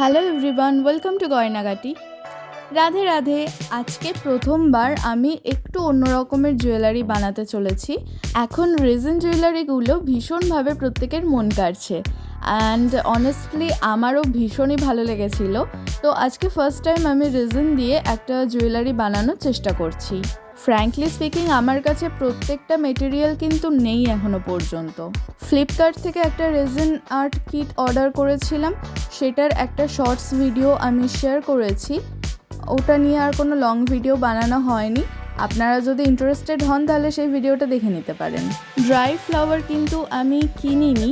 Hello everyone welcome to Gaynagati Radhe Radhe, আজকে প্রথমবার আমি একটু অন্য রকমের জুয়েলারি বানাতে চলেছি। এখন রেজিন জুয়েলারিগুলো ভীষণভাবে প্রত্যেকের মন কাড়ছে। অ্যান্ড অনেস্টলি আমারও ভীষণই ভালো লেগেছিল। তো আজকে ফার্স্ট টাইম আমি রেজিন দিয়ে একটা জুয়েলারি বানানোর চেষ্টা করছি। ফ্র্যাঙ্কলি স্পিকিং আমার কাছে প্রত্যেকটা মেটেরিয়াল কিন্তু নেই এখনও পর্যন্ত। ফ্লিপকার্ট থেকে একটা রেজিন আর্ট কিট অর্ডার করেছিলাম। সেটার একটা শর্টস ভিডিও আমি শেয়ার করেছি। ওটা নিয়ে আর কোনো লং ভিডিও বানানো হয়নি। আপনারা যদি ইন্টারেস্টেড হন, তাহলে সেই ভিডিওটা দেখে নিতে পারেন। ড্রাই ফ্লাওয়ার কিন্তু আমি কিনিনি।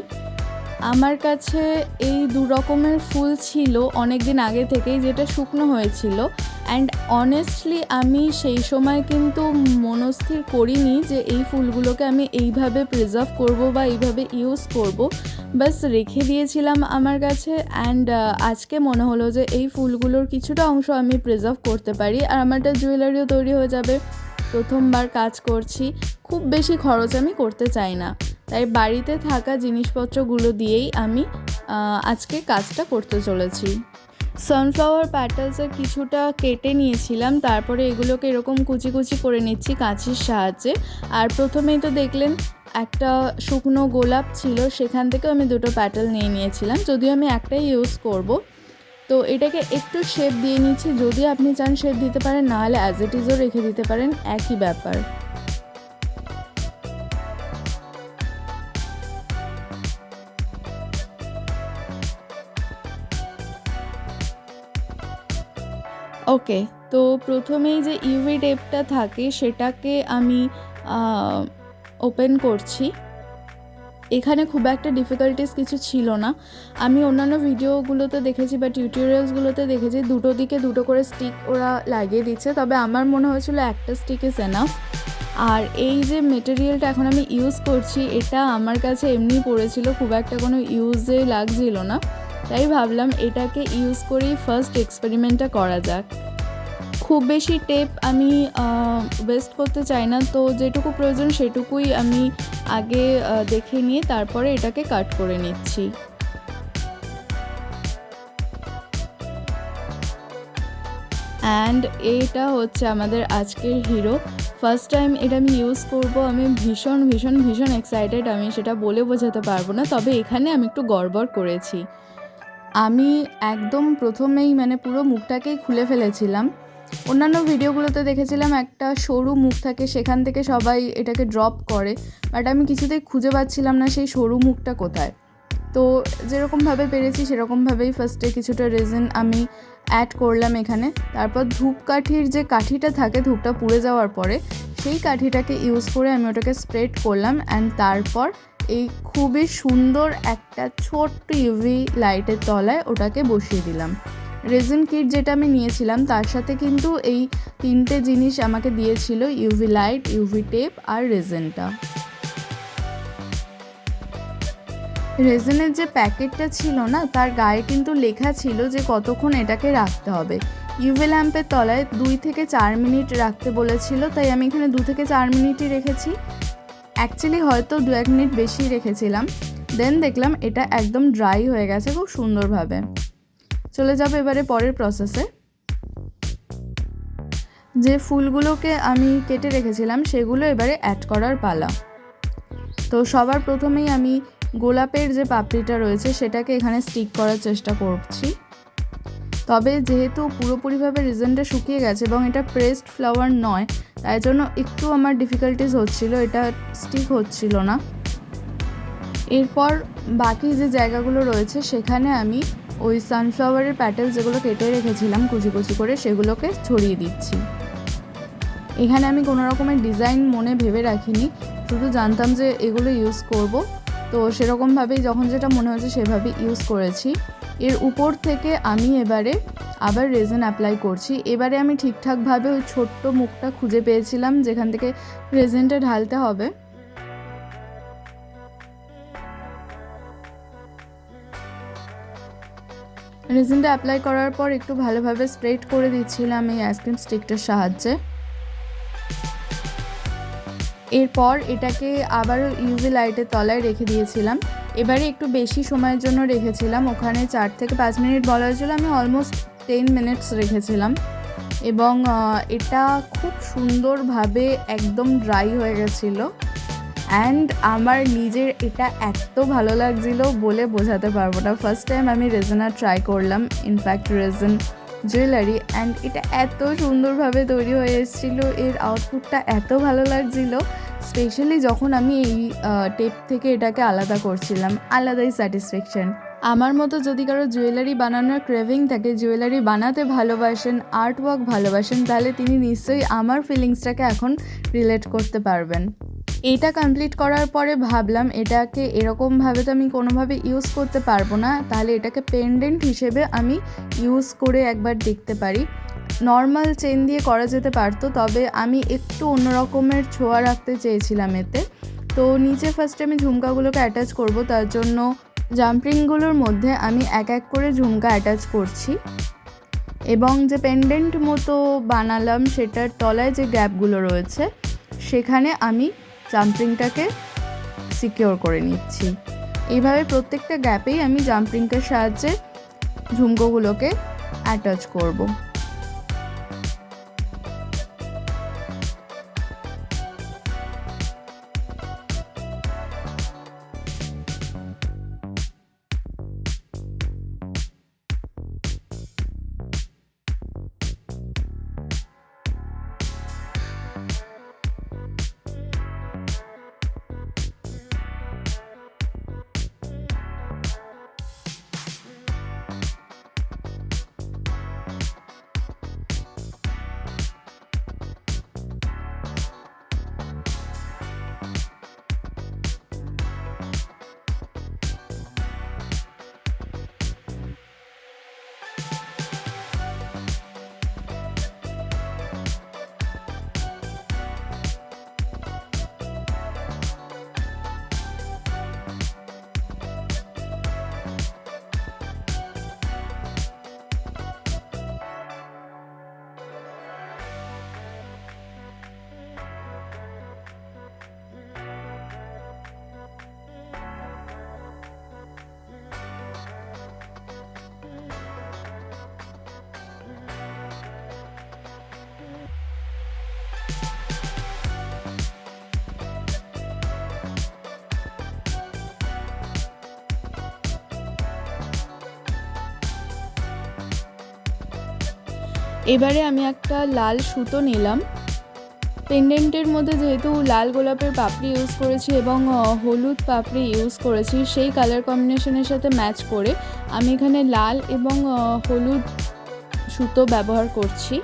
আমার কাছে এই দু রকমের ফুল ছিল অনেক দিন আগে থেকেই, যেটা শুকনো হয়েছিল। অ্যান্ড অনেস্টলি আমি সেই সময় কিন্তু মনস্থির করিনি যে এই ফুলগুলোকে আমি এইভাবে প্রিজার্ভ করব বা এইভাবে ইউজ করব। বাস রেখে দিয়েছিলাম আমার কাছে অ্যান্ড আজকে মনে হলো যে এই ফুলগুলোর কিছুটা অংশ আমি প্রিজার্ভ করতে পারি। আর আমারটা জুয়েলারিও তৈরি হয়ে যাবে। প্রথমবার কাজ করছি। খুব বেশি খরচ আমি করতে চাই না। তাই বাড়িতে থাকা জিনিসপত্রগুলো দিয়েই আমি আজকে কাজটা করতে চলেছি। সানফ্লাওয়ার প্যাটালসের কিছুটা কেটে নিয়েছিলাম, তারপরে এগুলোকে এরকম কুচি কুচি করে নিচ্ছি কাঁচির সাহায্যে। আর প্রথমেই তো দেখলেন, একটা শুকনো গোলাপ ছিল, সেখান থেকেও আমি দুটো প্যাটেল নিয়ে নিয়েছিলাম, যদিও আমি একটাই ইউজ করব। তো এটাকে একটু শেপ দিয়ে নিচ্ছি, যদি আপনি চান শেপ দিতে পারেন, নাহলে অ্যাজ ইট ইজও রেখে দিতে পারেন, একই ব্যাপার। ওকে, তো প্রথমেই যে ইউভি টেপটা থাকে সেটাকে আমি ওপেন করছি। এখানে খুব একটা ডিফিকাল্টিস কিছু ছিল না। আমি অন্যান্য ভিডিওগুলোতে দেখেছি বা টিউটোরিয়ালসগুলোতে দেখেছি, দুটো দিকে দুটো করে স্টিক ওরা লাগিয়ে দিচ্ছে, তবে আমার মনে হয়েছিল একটা স্টিক ইজ এনাফ আর এই যে মেটেরিয়ালটা এখন আমি ইউজ করছি, এটা আমার কাছে এমনি পড়েছিল, খুব একটা কোনো ইউজে লাগছিল না। তাই ভাবলাম এটাকে ইউজ করেই ফার্স্ট এক্সপেরিমেন্টটা করা যাক। খুব বেশি টেপ আমি ওয়েস্ট করতে চাই না, তো যেটুকু প্রয়োজন সেটুকুই আমি আগে দেখে নিয়ে তারপরে এটাকে কাট করে নিচ্ছি। অ্যান্ড এইটা হচ্ছে আমাদের আজকের হিরো ফার্স্ট টাইম এটা আমি ইউজ করব, আমি ভীষণ ভীষণ ভীষণ এক্সাইটেড আমি সেটা বলে বোঝাতে পারব না, তবে এখানে আমি একটু গড়বড় করেছি। আমি একদম প্রথমেই মানে পুরো মুখটাকেই খুলে ফেলেছিলাম। অন্যান্য ভিডিওগুলোতে দেখেছিলাম একটা সরু মুখ থাকে, সেখান থেকে সবাই এটাকে ড্রপ করে। বাট আমি কিছুতেই খুঁজে পাচ্ছিলাম না সেই সরু মুখটা কোথায়। তো যেরকমভাবে পেরেছি, সেরকমভাবেই ফার্স্টে কিছুটা রেজিন আমি অ্যাড করলাম এখানে। তারপর ধূপকাঠির যে কাঠিটা থাকে, ধূপটা পুড়ে যাওয়ার পরে, সেই কাঠিটাকে ইউজ করে আমি ওটাকে স্প্রেড করলাম। অ্যান্ড তারপর এই খুবই সুন্দর একটা ছোট্ট ইউভি লাইটের তলায় ওটাকে বসিয়ে দিলাম। রেজিন কিট যেটা আমি নিয়েছিলাম, তার সাথে কিন্তু এই তিনটে জিনিস আমাকে দিয়েছিল ইউভি লাইট ইউভি টেপ আর রেজিনটা রেজিনের যে প্যাকেটটা ছিল না, তার গায়ে কিন্তু লেখা ছিল যে কতক্ষণ এটাকে রাখতে হবে। ইউভি ল্যাম্পের তলায় দুই থেকে চার মিনিট রাখতে বলেছিল, তাই আমি এখানে দু থেকে চার মিনিটই রেখেছি। অ্যাকচুয়ালি হয়তো দু এক মিনিট বেশি রেখেছিলাম। দেন দেখলাম এটা একদম ড্রাই হয়ে গেছে খুব সুন্দরভাবে। চলে যাব এবারে পরের প্রসেসে যে ফুলগুলোকে আমি কেটে রেখেছিলাম, সেগুলো এবারে অ্যাড করার পালা। তো সবার প্রথমেই আমি গোলাপের যে পাপড়িটা রয়েছে, সেটাকে এখানে স্টিক করার চেষ্টা করছি। তবে যেহেতু পুরোপুরিভাবে রিজনটা শুকিয়ে গেছে এবং এটা প্রেসড ফ্লাওয়ার নয় তাই জন্য একটু আমার ডিফিকাল্টিস হচ্ছিল, এটা স্টিক হচ্ছিল না। এরপর বাকি যে জায়গাগুলো রয়েছে, সেখানে আমি ওই সানফ্লাওয়ারের প্যাটেল যেগুলো কেটে রেখেছিলাম কুচি কুচি করে, সেগুলোকে ছড়িয়ে দিচ্ছি। এখানে আমি কোনো রকমের ডিজাইন মনে ভেবে রাখিনি, শুধু জানতাম যে এগুলো ইউজ করব। তো সেরকমভাবেই যখন যেটা মনে হয়েছে সেভাবে ইউজ করেছি। এর উপর থেকে আমি এবারে আবার রেজিন অ্যাপ্লাই করছি। এবারে আমি ঠিকঠাকভাবে ওই ছোট্ট মুখটা খুঁজে পেয়েছিলাম, যেখান থেকে রেজিনটা ঢালতে হবে। রেজিনটা অ্যাপ্লাই করার পর একটু ভালোভাবে স্প্রেড করে দিচ্ছিলাম এই আইসক্রিম স্টিকটার সাহায্যে। এরপর এটাকে আবারও ইউভি লাইটের তলায় রেখে দিয়েছিলাম। এবারে একটু বেশি সময়ের জন্য রেখেছিলাম। ওখানে চার থেকে পাঁচ মিনিট বলা হয়েছিল। আমি অলমোস্ট টেন মিনিটস রেখেছিলাম। এবং এটা খুব সুন্দরভাবে একদম ড্রাই হয়ে গেছিল। অ্যান্ড আমার নিজের এটা এত ভালো লাগছিল বলে বোঝাতে পারব না। ফার্স্ট টাইম আমি রেজেনা ট্রাই করলাম in fact resin jewellery and এটা এত সুন্দরভাবে তৈরি হয়ে এসেছিল, এর আউটপুটটা এত ভালো লাগছিল। স্পেশালি যখন আমি এই টেপ থেকে এটাকে আলাদা করছিলাম, আলাদাই স্যাটিসফ্যাকশন আমার মতো যদি কারও জুয়েলারি বানানোর ক্রেভিং থাকে, জুয়েলারি বানাতে ভালোবাসেন আর্ট ওয়ার্ক ভালোবাসেন, তাহলে তিনি নিশ্চয়ই আমার ফিলিংসটাকে এখন রিলেট করতে পারবেন। এটা কমপ্লিট করার পরে ভাবলাম, এটাকে এরকমভাবে তো আমি কোনোভাবে ইউজ করতে পারব না, তাহলে এটাকে পেন্ডেন্ট হিসেবে আমি ইউজ করে একবার দেখতে পারি। নর্মাল চেন দিয়ে করা যেতে পারতো, তবে আমি একটু অন্য রকমের ছোঁয়া রাখতে চেয়েছিলাম এতে। তো নিচে ফার্স্টে আমি ঝুমকাগুলোকে অ্যাটাচ করব, তার জন্য জাম্পিংগুলোর মধ্যে আমি এক এক করে ঝুমকা অ্যাটাচ করছি এবং যে পেন্ডেন্ট মতো বানালাম সেটার তলায় যে গ্যাপগুলো রয়েছে, সেখানে আমি জাম্পিংটাকে সিকিওর করে নিচ্ছি। এইভাবে প্রত্যেকটা গ্যাপেই আমি জাম্পিংকের সাহায্যে ঝুমকোগুলোকে অ্যাটাচ করব। এবারে আমি একটা লাল সুতো নিলাম। পেন্ডেন্টের মধ্যে যেহেতু লাল গোলাপের পাপড়ি ইউজ করেছি এবং হলুদ পাপড়ি ইউজ করেছি, সেই কালার কম্বিনেশনের সাথে ম্যাচ করে আমি এখানে লাল এবং হলুদ সুতো ব্যবহার করছি।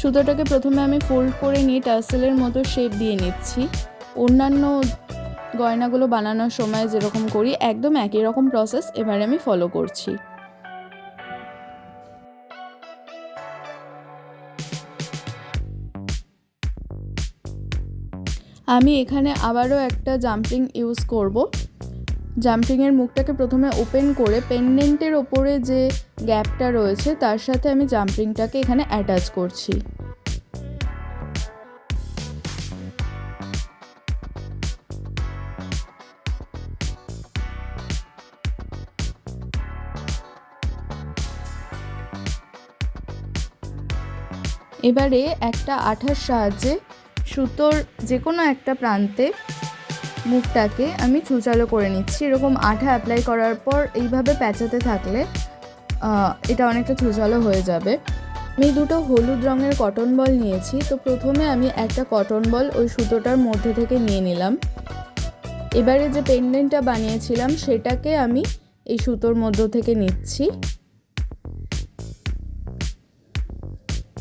সুতোটাকে প্রথমে আমি ফোল্ড করে নিয়ে টার্সেলের মতো শেপ দিয়ে নিচ্ছি। অন্যান্য গয়নাগুলো বানানোর সময় যেরকম করি, একদম একই রকম প্রসেস এবারে আমি ফলো করছি। আমি এখানে আবারও একটা জাম্পিং ইউজ করব। জাম্পিংয়ের মুখটাকে প্রথমে ওপেন করে পেন্ডেন্টের ওপরে যে গ্যাপটা রয়েছে, তার সাথে আমি জাম্পিংটাকে এখানে অ্যাটাচ করছি। এবারে একটা আঠার সাহায্যে সুতোর যে কোনো একটা প্রান্তে মুখটাকে আমি ছুচালো করে নিচ্ছি। এরকম আঠা অ্যাপ্লাই করার পর এইভাবে প্যাঁচাতে থাকলে এটা অনেকটা ছুচালো হয়ে যাবে। আমি দুটো হলুদ রঙের কটন বল নিয়েছি। তো প্রথমে আমি একটা কটন বল ওই সুতোটার মধ্যে থেকে নিয়ে নিলাম। এবারে যে পেন্ডেন্টটা বানিয়েছিলাম, সেটাকে আমি এই সুতোর মধ্য থেকে নিচ্ছি।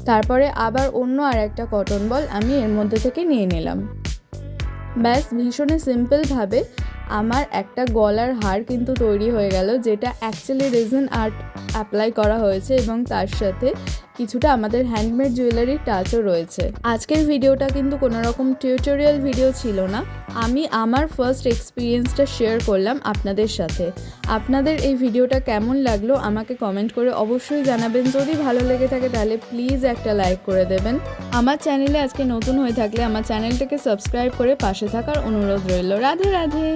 তারপরে আবার অন্য আর একটা কটন বল আমি এর মধ্যে থেকে নিয়ে নিলাম। ব্যাস, ভীষণই সিম্পলভাবে আমার একটা গলার হার কিন্তু তৈরি হয়ে গেল, যেটা অ্যাকচুয়ালি রেজন আর্ট অ্যাপ্লাই করা হয়েছে এবং তার সাথে কিছুটা আমাদের হ্যান্ডমেড জুয়েলারির টাচও রয়েছে। আজকের ভিডিওটা কিন্তু কোনো রকম টিউটোরিয়াল ভিডিও ছিল না। আমি আমার ফার্স্ট এক্সপিরিয়েন্সটা শেয়ার করলাম আপনাদের সাথে। আপনাদের এই ভিডিওটা কেমন লাগল আমাকে কমেন্ট করে অবশ্যই জানাবেন। যদি ভালো লেগে থাকে তাহলে প্লিজ একটা লাইক করে দেবেন। আমার চ্যানেলে আজকে নতুন হয়ে থাকলে আমার চ্যানেলটাকে সাবস্ক্রাইব করে পাশে থাকার অনুরোধ রইল। রাধে রাধে!